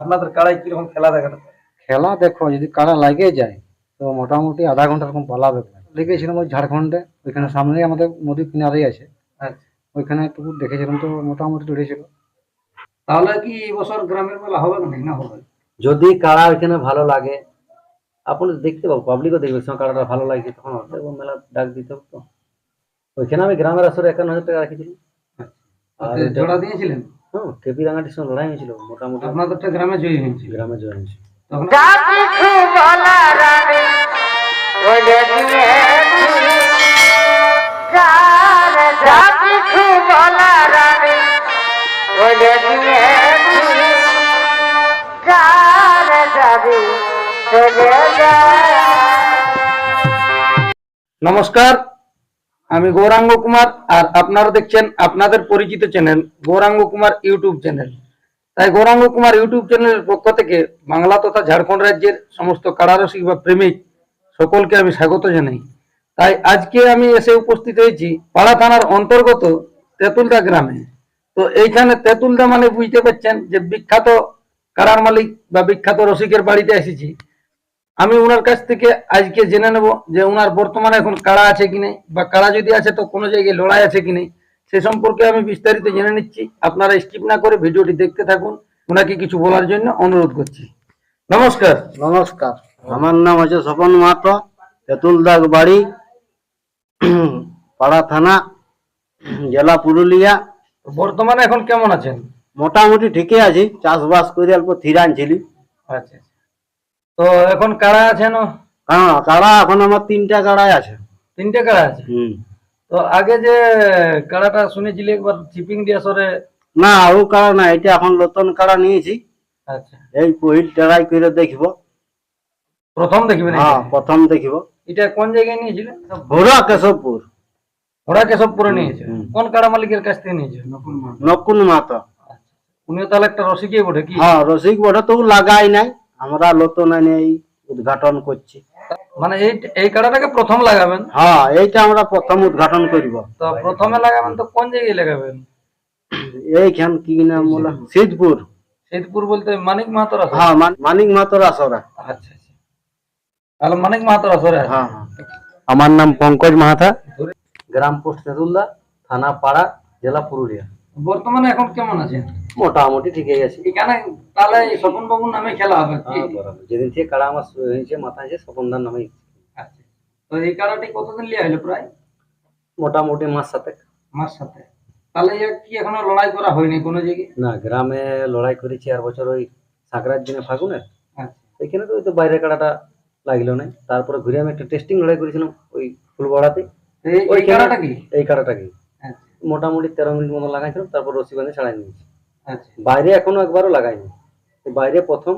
আপনাদের কাড়াই কীরকম খেলা দেখানো? খেলা দেখো যদি কারা লাগে যায় তো মোটামুটি আধা ঘণ্টা এরকম পালাবে। লেগেছিলাম ওই ঝাড়খণ্ডে ওইখানে সামনেই আমাদের নদীর কিনারেই আছে। আচ্ছা। ওইখানে একটু দেখেছিলাম তো মোটামুটি লড়েছিল তাহলে কি এই বছর গ্রামের মেলা হবে না না হবে। যদি কাড়া ওইখানে ভালো লাগে আপনি দেখতে পাবো পাবলিকও দেখবে কাড়াটা ভালো লাগছে তখন দেখব মেলা ডাক দিতে হবে তো ওইখানে আমি গ্রামের আসরে একান্ন হাজার টাকা রেখেছিলাম। আর জোড়া দিয়েছিলেন? হ্যাঁ কেপি রাঙাটির সঙ্গে লড়াই হয়েছিল মোটামুটি। আপনাদেরটা গ্রামে জয়ী হয়েছিল। গ্রামে জয়েন হয়েছিল। নমস্কার আমি গৌরাঙ্গ কুমার আর আপনারা দেখছেন আপনাদের পরিচিত channel Gouranga Kumar YouTube channel তাই গৌরাঙ্গ কুমার ইউটিউব চ্যানেলের পক্ষ থেকে বাংলা তথা ঝাড়খণ্ড রাজ্যের সমস্ত কারারসিক বা প্রেমিক সকলকে আমি স্বাগত জানাই। তাই আজকে আমি এসে উপস্থিত হয়েছি পাড়া থানার অন্তর্গত তেঁতুলদা গ্রামে। তো এইখানে তেঁতুলদা মানে বুঝতে পারছেন যে বিখ্যাত কারার মালিক বা বিখ্যাত রসিকের বাড়িতে এসেছি। আমি ওনার কাছ থেকে আজকে জেনে নেব যে ওনার বর্তমানে এখন কাড়া আছে কি নেই বা কাড়া যদি আছে তো কোনো জায়গায় লড়াই আছে কি নেই সে সম্পর্কে আমি বিস্তারিত জেনে নিচ্ছি। আপনারা স্কিপ না করে ভিডিওটি দেখতে থাকুন। ওনাকে কিছু বলার জন্য অনুরোধ করছি। নমস্কার। নমস্কার। আমার নাম হচ্ছে স্বপন মাহাতো তেঁতুলদাগ বাড়ি পাড়া থানা জেলা পুরুলিয়া। বর্তমানে এখন কেমন আছেন? মোটামুটি ঠিকই আছি চাষবাস করে অল্প থিরান ছিলি। আচ্ছা। তো এখন কাড়া আছেন হ্যাঁ কাড়া এখন আমার তিনটা কাড়াই আছে। তিনটে কাড়া আছে? হুম। তো আগে যে কাড়াটা শুনেছিলি একবার চিপিং দিয়ে সরে না ও কাড়া না এটা এখন নতুন কাড়া নিয়েছি। আচ্ছা। এই পহিল ট্রাই করে দেখব। প্রথম দেখবেন এটা? হ্যাঁ প্রথম দেখব। এটা কোন জায়গায় নিয়েছিলেন ঘোড়া কেশবপুর। ঘোড়া কেশবপুরে নিয়েছে। কোন কাড়া মালিকের কাছ থেকে নিয়েছে? নকুন মাতা উনিও তাহলে একটা রসিকই বটে কি? হ্যাঁ রসিক বটে তো লাগাই নাই। আমরা নতুন এনে এই উদ্ঘাটন করছি। মানে এই এই কাড়াটাকে প্রথম লাগাবেন? হ্যাঁ এইটা আমরা প্রথম উদ্ঘাটন করব। তো প্রথমে লাগাবেন তো কোন জায়গায় লাগাবেন? এইখান কি নাম বলে? সিদ্ধপুর। শীতপুর বলতে মানিক মাহাতর আসর? হ্যাঁ মান- মানিক মাতর আসরা। আচ্ছা আচ্ছা। তাহলে মানিক মাহাতর আসরে আছে। হ্যাঁ হ্যাঁ। আমার নাম পঙ্কজ মাহাতা। গ্রাম পোস্ট তেঁতুলদা থানা পাড়া জেলা পুরুলিয়া। বর্তমানে এখন কেমন আছেন? মোটামুটি ঠিকই আছে। এখানে তাহলে স্বপন বাবুর নামে খেলা হবে কি? হ্যাঁ। যেদিন থেকে কাড়া আমার হয়েছে মাথা হয়েছে স্বপনদার নামে আচ্ছা। তো এই কাড়াটি কতদিন লিয়া হলো প্রায়? মোটামুটি মাস সাথে আমার সাথে তাহলে কি এখনও লড়াই করা হয়নি কোনো জায়গায়? না গ্রামে লড়াই করেছি আর বছর ওই সাঁকড়ার দিনে ফাগুনে আচ্ছা। ওইখানে তো ওই তো বাইরে কাড়াটা লাগল না তারপরে ঘুরে আমি একটা টেস্টিং লড়াই করেছিলাম ওই ফুলবড়াতে। এই- কাড়াটা কি? এই কাড়াটাকে আচ্ছা মোটামুটি তেরো মিনিট মতো লাগাইছিলাম তারপর রসি বাঁধে ছাড়াই নিয়েছি। আচ্ছা। বাইরে এখনও একবারও লাগাইনি। বাইরে প্রথম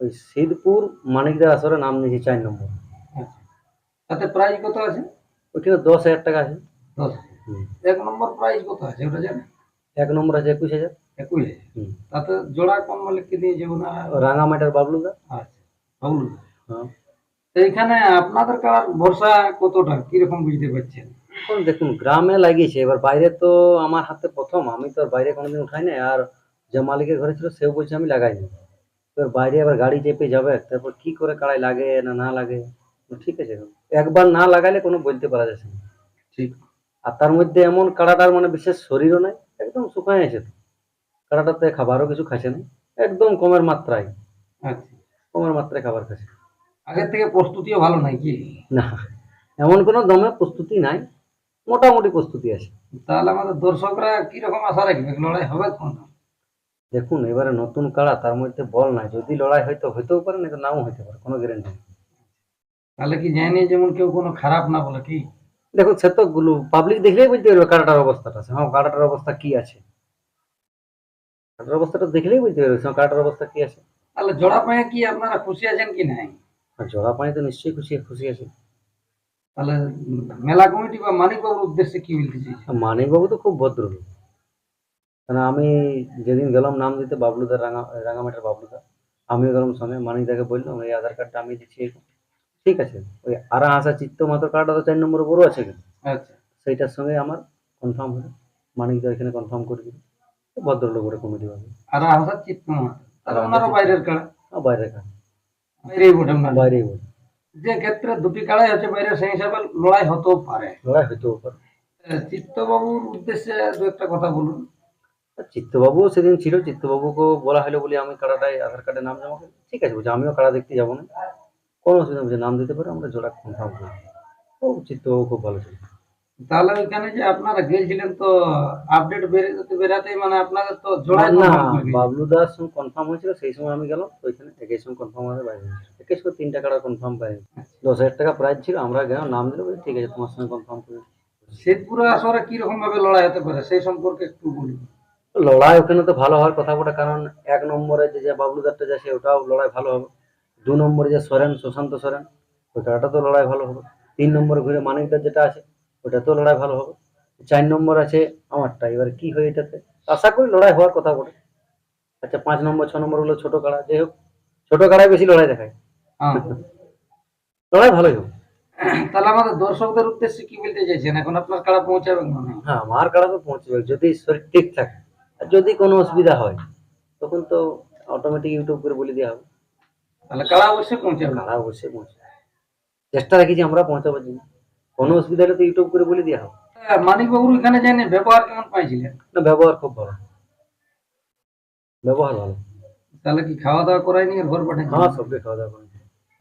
ওই সিদ্ধপুর মানিকদার আসরে নাম নিয়েছি চার নম্বর। আচ্ছা। তাতে প্রাইজ কত আছে? ওইখানে দশ হাজার টাকা আছে। এক নম্বর প্রাইজ কত আছে? ওটা জানেন? এক নম্বর আছে একুশ হাজার। একুশ হাজার। তাতে জোড়া কোন মালিককে দিয়েছে ওনারা রাঙামাটার বাবলুদা। আচ্ছা বাবুল হ্যাঁ। তো এখানে আপনাদের কার ভরসা কতটা? কীরকম বুঝতে পারছেন? এখন দেখুন গ্রামে লাগিয়েছে। এবার বাইরে তো আমার হাতে প্রথম। আমি তো আর বাইরে কোনোদিন উঠাই নাই। আর যে মালিকের ঘরে ছিল সেও বলছে আমি লাগাইনি। এবার বাইরে আবার গাড়ি চেপে যাবে। তারপর কি করে কাড়াই লাগে না না লাগে? ঠিক আছে। একবার না লাগাইলে কোনো বলতে পারা যাচ্ছে না। ঠিক। আর তার মধ্যে এমন কাড়াটার মানে বিশেষ শরীরও নাই। একদম শুকায় আছে তো। কাড়াটাতে খাবারও কিছু খাচ্ছে না। একদম কমের মাত্রায়। আচ্ছা। কমের মাত্রায় খাবার খাচ্ছে আগের থেকে প্রস্তুতিও ভালো নাই কি না এমন কোনো দমে প্রস্তুতি নাই। মোটামুটি প্রস্তুতি আছে। তাহলে আমাদের দর্শকরা কীরকম আশা রাখবে? লড়াই হবে কোন দেখুন এবারে নতুন কাড়া তার মধ্যে বল নাই। যদি লড়াই হয়তো হইতেও পারে না তো নাও হইতে পারে কোনো গ্যারেন্টি নেই। তাহলে কি জানি যেমন কেউ কোনো খারাপ না বলে কি? দেখুন সে তো গুলো পাবলিক দেখলেই বুঝতে পারবে কাড়াটার অবস্থাটা হ্যাঁ কাড়াটার অবস্থা কি আছে? কাড়াটার অবস্থাটা দেখলেই বুঝতে পারবে হ্যাঁ, কাড়াটার অবস্থা কি আছে। তাহলে জোড়া পায়ে কি আপনারা খুশি আছেন কি নাই? জড়া পানি তো নিশ্চয়ই খুশি খুশি আছে। তাহলে মেলা কমিটি বা মানিক বাবুর উদ্দেশ্যে কি বলতে চাইছেন? মানিকবাবু তো খুব ভদ্র। লোক কারণ আমি যেদিন গেলাম নাম দিতে বাবলুদার রাঙা রাঙামাটির বাবলুদা আমিও গেলাম সঙ্গে মানিকদাকে বললাম এই আধার কার্ডটা আমি দিচ্ছি ঠিক আছে ওই আরা হাসা চিত্ত মাত্র কার্ডটা তো চার নম্বরে বড় আছে কিন্তু। আচ্ছা। সেইটার সঙ্গে আমার কনফার্ম হলো। মানিকদা এখানে কনফার্ম করে দিল। ভদ্রলোক ওটা কমিটি ভাবে আর হাসার চিত্ত ওনারও বাইরের কাড়া আর বাইরে বাইরেই বটে বাইরেই বল যে ক্ষেত্রে দুটি কাড়াই হচ্ছে বাইরে সেই হিসাবে লড়াই হতেও পারে। লড়াই হতেও পারে। চিত্তবাবুর উদ্দেশ্যে দু একটা কথা বলুন। চিত্তবাবু সেদিন ছিল চিত্তবাবুকে বলা হলো বলে আমি কাড়াটাই আধার কার্ডে নাম জমা করি। ঠিক আছে বলছে আমিও কাড়া দেখতে যাব না। কোনো অসুবিধা বলছে নাম দিতে পারে আমরা জোড়া কনফার্ম করি ও চিত্তবাবু খুব ভালো ছিল। তাহলে ওইখানে যে আপনারা গিয়েছিলেন তো আপডেট বেরোতে বেরাতেই মানে আপনাদের তো জোড়া না করে। বাবলু দাস কনফার্ম হয়েছিল সেই সময় আমি গেলাম ওইখানে একই সঙ্গে কনফার্ম হয়ে বাইরে তিন কনফার্ম পাই দশ হাজার টাকা প্রাইস ছিল আমরা গেলাম নাম দিল বলে, ঠিক আছে তোমার সঙ্গে কনফার্ম করি শেরপুরে আসরে কি রকম ভাবে লড়াই হতে পারে সেই সম্পর্কে একটু বলুন। লড়াই ওখানে তো ভালো হওয়ার কথা বটে কারণ এক নম্বরে যে যে বাবলু দাসটা যাচ্ছে ওটাও লড়াই ভালো হবে। দু নম্বরে যে সরেন সুশান্ত সরেন ওটাটা তো লড়াই ভালো হবে। তিন নম্বরে ঘুরে মানিকদার যেটা আছে ওটাতেও লড়াই ভালো হবে। চার নম্বর আছে আমারটা এবার কি হয় এটাতে? আশা করি লড়াই হওয়ার কথা বটে। আচ্ছা পাঁচ নম্বর ছ নম্বর হলো ছোট কাড়া যাই হোক ছোট কাড়ায় বেশি লড়াই দেখায়। হ্যাঁ। লড়াই ভালোই হবে। তাহলে আমাদের দর্শকদের উদ্দেশ্যে কি বলতে চাইছেন? এখন আপনার কাড়া পৌঁছাবেন মনে হ্যাঁ। আমার কাড়া তো পৌঁছবে। যদি শরীর ঠিক থাকে আর যদি কোনো অসুবিধা হয় তখন তো অটোমেটিক ইউটিউব করে বলে দেওয়া হবে। তাহলে কাড়া অবশ্যই পৌঁছাবে কারা অবশ্যই পৌঁছে চেষ্টা রাখি যে আমরা পৌঁছাবার জন্য কোনো অসুবিধা হলে তো ইউটিউব করে বলে দেওয়া হবে। মানিক বাবুর এখানে জানেন ব্যবহার কেমন পাইছিলেন? না ব্যবহার খুব ভালো। ব্যবহার ভালো। তাহলে কি খাওয়া দাওয়া করায়নি ঘর পাঠিয়েছিলেন হ্যাঁ সবকে খাওয়া দাওয়া করে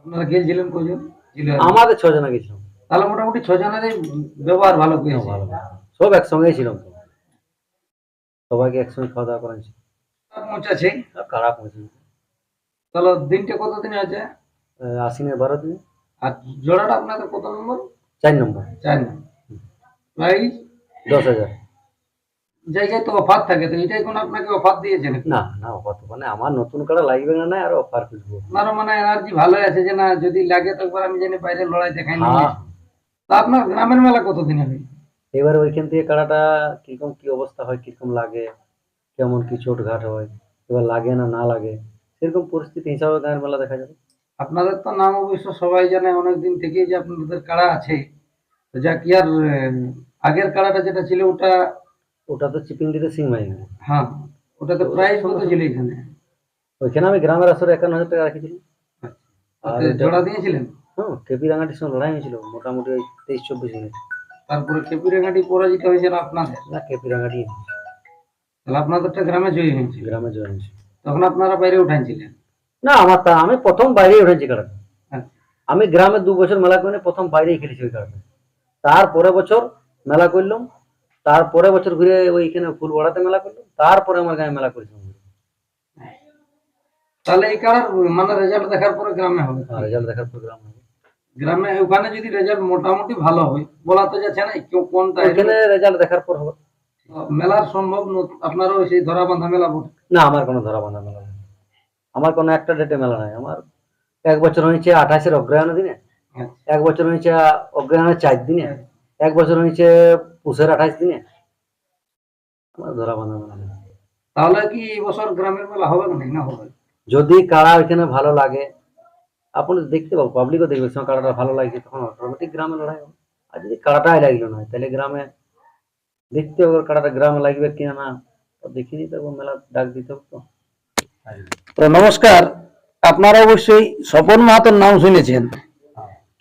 আপনারা গিয়েছিলেন কজন আমাদের ছজনে গেছিলাম। তাহলে মোটামুটি ছজনেরই ব্যবহার ভালো ভালো। সব একসঙ্গেই ছিলাম তো। সবাইকে একসঙ্গে খাওয়া দাওয়া করেছি। পৌঁছাছে। আর খারাপ হয়েছে তাহলে দিনটা কতদিন আছে? আশ্বিনের বারো দিন। আর জোড়াটা আপনাদের কত নম্বর? চার নম্বর। চার নম্বর। প্রাইস দশ হাজার। জায়গায় তো অফার থাকে তো এটাই কোন আপনাকে অফার দিয়েছে না না অফার তো মানে আমার নতুন কাটা লাগবে না না আর অফার খুঁজবো আপনারও মানে এনার্জি ভালো আছে যে না যদি লাগে তো একবার আমি জানি বাইরে লড়াই দেখাই না। হ্যাঁ। তা আপনার গ্রামের মেলা কতদিন হবে? এবার ওইখান থেকে কাড়াটা কীরকম কি অবস্থা হয় কীরকম লাগে কেমন কি চোট ঘাট হয় এবার লাগে না না লাগে সেরকম পরিস্থিতি হিসাবে গায়ের মেলা দেখা যাবে। আপনাদের তো নাম অবশ্য সবাই জানে অনেকদিন থেকেই যে আপনাদের কাড়া আছে। তো যা কি আর আগের কাড়াটা যেটা ছিল ওটা ওটা তো চিপিং দিতে সিং মারি হ্যাঁ ওটাতে প্রাইস কত ছিল এখানে। ওইখানে আমি গ্রামের আসরে একান্ন হাজার টাকা রেখেছিলাম। আর জোড়া দিয়েছিলেন? হ্যাঁ কেপি রাঙাটির সঙ্গে লড়াই হয়েছিল মোটামুটি ওই তেইশ চব্বিশ মিনিট। তারপরে খেপুরেঘাটি পরাজিত হয়েছিল আপনাদের না কেপি রাঙাটি তাহলে আপনাদেরটা গ্রামে জয়ী হয়েছিল। গ্রামে জয়েন হয়েছে তখন আপনারা বাইরে উঠাইছিলেন? না আমার তা আমি প্রথম বাইরে উঠেছি কাড়াটা আচ্ছা। আমি গ্রামে দু বছর মেলা করে প্রথম বাইরেই খেলেছি ওই কাড়াটা তারপরে বছর মেলা করলাম তারপরে বছর ঘুরে ওইখানে ফুল বড়াতে মেলা করলাম তারপরে আমার গায়ে মেলা করেছিলাম তাহলে এই কাড়ার মানে রেজাল্ট দেখার পরে গ্রামে হবে রেজাল্ট দেখার প্রোগ্রাম হবে। গ্রামে ওখানে যদি রেজাল্ট মোটামুটি ভালো হয় বলা তো যাচ্ছে না কেউ কোনটা ওইখানে রেজাল্ট দেখার পর হবে। মেলার সম্ভব আপনারও সেই ধরা বাঁধা মেলা না আমার কোনো ধরা বাঁধা মেলা নেই। আমার কোনো একটা ডেটে মেলা নাই। আমার এক বছর হয়েছে আঠাশের অগ্রহায়ণ দিনে আচ্ছা। এক বছর হয়েছে অগ্রহায়ণের চার দিনে। এক বছর নিচে পুষের আঠাশ দিনে আমার ধরা বাঁধা তাহলে কি বছর গ্রামের মেলা হবে না না হবে? যদি কারা ওইখানে ভালো লাগে আপনি দেখতে পাবো পাবলিকও দেখবে কাড়াটা ভালো লাগছে তখন অটোমেটিক গ্রামে লড়াই হবে। আর যদি কাড়াটাই লাগল না তাহলে গ্রামে দেখতে হবে কারাটা গ্রামে লাগবে কিনা না। দেখে নিতে হবে মেলা ডাক দিতে হবে তো। তো নমস্কার আপনারা অবশ্যই স্বপন মাহাতোর নাম শুনেছেন।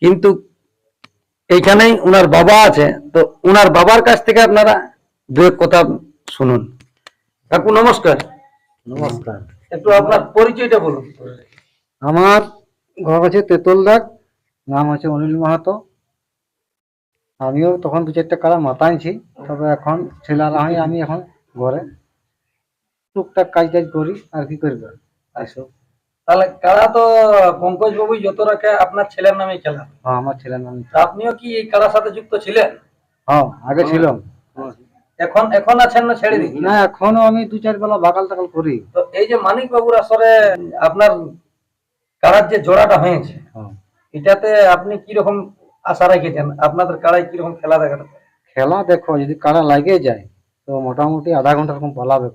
কিন্তু এইখানেই উনার বাবা আছে। তো উনার বাবার কাছ থেকে আপনারা দু এক কথা শুনুন। কাকু নমস্কার। নমস্কার। একটু আপনার পরিচয়টা বলুন। আমার ঘর হচ্ছে তেতল দাগ নাম হচ্ছে অনিল মাহাতো। আমিও তখন দু চারটে কারা মাতাইছি তবে এখন ছেলেরা হয় আমি এখন ঘরে। টুকটাক কাজ টাজ করি আর কি করবে? এইসব তাহলে কারা তো পঙ্কজ বাবু যত রাখে আপনার ছেলের নামে খেলা। হ্যাঁ আমার ছেলের নাম আপনিও কি এই কারার সাথে যুক্ত ছিলেন? হ্যাঁ আগে ছিলাম। এখন এখন আছেন না ছেড়ে দিন? না এখনও আমি দু চার বেলা বাকাল টাকাল করি। তো এই যে মানিক বাবুর আসরে আপনার কারার যে জোড়াটা হয়েছে হ্যাঁ। এটাতে আপনি কি রকম আশা রেখেছেন? আপনাদের কারায় কি রকম খেলা পারে? খেলা দেখো যদি কারা লাগে যায় তো মোটামুটি আধা ঘণ্টা এরকম পালাবে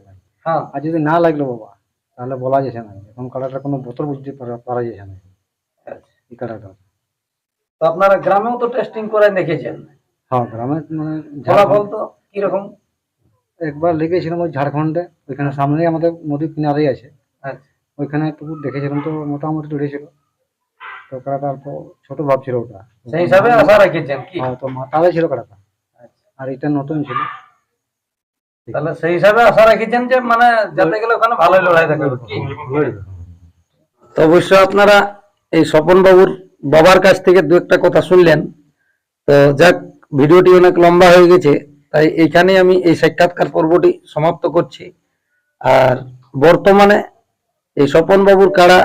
হ্যাঁ। আর যদি না লাগল বাবা তাহলে বলা যাচ্ছে না। এখন কাটাটা কোনো বোতল বুঝতে পারা যাচ্ছে না। এই কাটাটা। তো আপনারা গ্রামেও তো টেস্টিং করে দেখেছেন। হ্যাঁ গ্রামে মানে ফলাফল তো কীরকম? একবার লেগেছিলাম ওই ঝাড়খণ্ডে। ওইখানে সামনেই আমাদের নদী কিনারেই আছে। আচ্ছা। ওইখানে একটু দেখেছিলাম তো মোটামুটি লড়েছিল তো কাড়াটা অল্প ছোট ভাবছিল ওটা। সেই হিসাবে আশা রেখেছেন কি? হ্যাঁ, তো মাতালে ছিল কাড়াটা আর এটা নতুন ছিল। তাহলে সেই হিসাবে আশা রেখেছেন যে মানে যাতে গেলে ওখানে ভালোই লড়াই দেখাবে কি তো অবশ্য আপনারা এই স্বপন বাবুর বাবার কাছ থেকে দু একটা কথা শুনলেন। তো যাক ভিডিওটি অনেক লম্বা হয়ে গেছে তাই এইখানে আমি এই সাক্ষাৎকার পর্বটি সমাপ্ত করছি। আর বর্তমানে এই স্বপন বাবুর কাড়া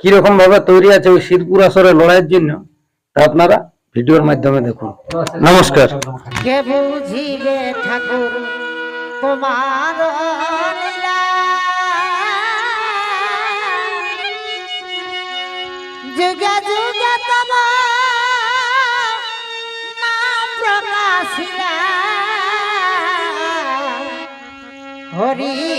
কীরকম ভাবে তৈরি আছে ওই শিরপুর আসরে লড়াইয়ের জন্য তা আপনারা ভিডিওর মাধ্যমে দেখুন। নমস্কার। ঠাকুর? তোমার যুগে যুগে তোমার প্রকাশিলা। হরি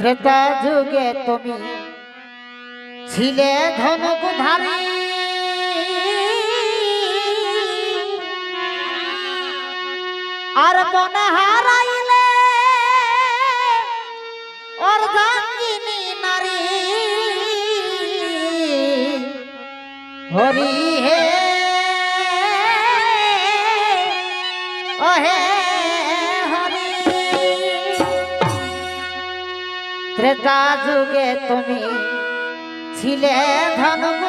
ত্রেতা যুগে তুমি ছিলে ধনুক ধারী আর মন হারাইলে অর্ধাঙ্গিনী নারী হরি হে ওহে হরি ত্রেতা যুগে তুমি ছিলে ধনুক